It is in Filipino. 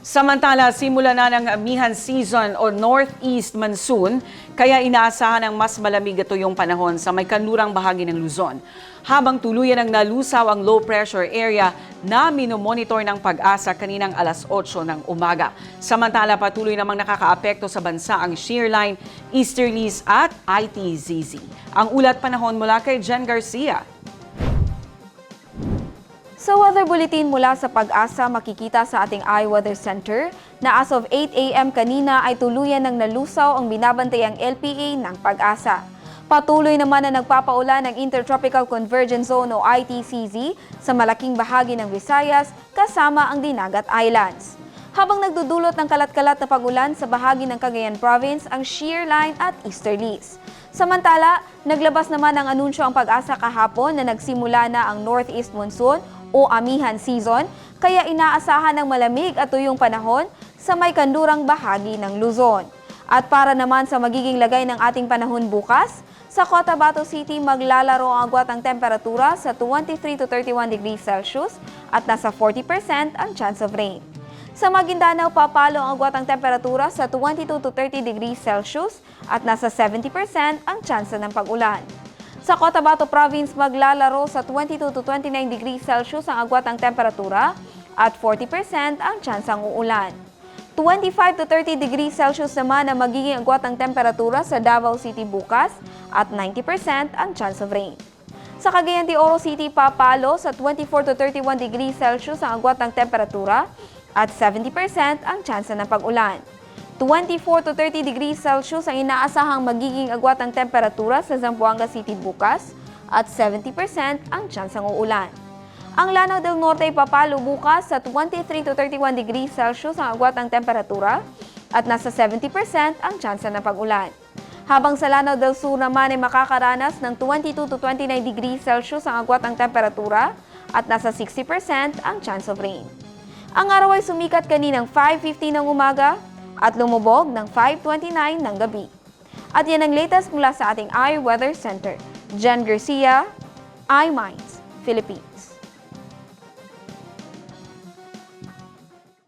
Samantala, simula na ng amihan season o northeast monsoon, kaya inaasahan ang mas malamig ito yung panahon sa may kanlurang bahagi ng Luzon. Habang tuluyan ang nalusaw ang low pressure area na minomonitor ng pag-asa kaninang alas 8 ng umaga. Samantala, patuloy namang nakakaapekto sa bansa ang shear line, easterlies at ITZZ. Ang ulat panahon mula kay Jen Garcia. Sa weather bulletin mula sa pag-asa makikita sa ating iWeather Center na as of 8 a.m. kanina ay tuluyan ng nalusaw ang binabantayang LPA ng pag-asa. Patuloy naman na nagpapaulan ng Intertropical Convergence Zone o ITCZ sa malaking bahagi ng Visayas kasama ang Dinagat Islands. Habang nagdudulot ng kalat-kalat na pagulan sa bahagi ng Cagayan Province ang shear line at easterlies. Samantala, naglabas naman ng anunsyo ang pag-asa kahapon na nagsimula na ang northeast monsoon o amihan season, kaya inaasahan ng malamig at tuyong panahon sa may kandurang bahagi ng Luzon. At para naman sa magiging lagay ng ating panahon bukas, sa Cotabato City maglalaro ang agwat ang temperatura sa 23 to 31 degrees Celsius at nasa 40% ang chance of rain. Sa Maguindanao, papalo ang agwat ang temperatura sa 22 to 30 degrees Celsius at nasa 70% ang chance ng pag-ulan. Sa Cotabato Province, maglalaro sa 22 to 29 degrees Celsius ang agwat ang temperatura at 40% ang chance ng uulan. 25 to 30 degrees Celsius naman ang magiging agwat ang temperatura sa Davao City bukas at 90% ang chance of rain. Sa Cagayan de Oro City, papalo sa 24 to 31 degrees Celsius ang agwat ng temperatura at 70% ang chance ng pag-ulan. 24 to 30 degrees Celsius ang inaasahang magiging agwat ng temperatura sa Zamboanga City bukas at 70% ang chance ng uulan. Ang Lanao del Norte ay papalo bukas sa 23 to 31 degrees Celsius ang agwat ng temperatura at nasa 70% ang chance ng pag-ulan. Habang sa Lanao del Sur naman ay makakaranas ng 22 to 29 degrees Celsius ang agwat ng temperatura at nasa 60% ang chance of rain. Ang araw ay sumikat kaninang 5.50 ng umaga at lumubog ng 5.29 ng gabi. At yan ang latest mula sa ating iWeather Center. Jen Garcia, iMinds, Philippines.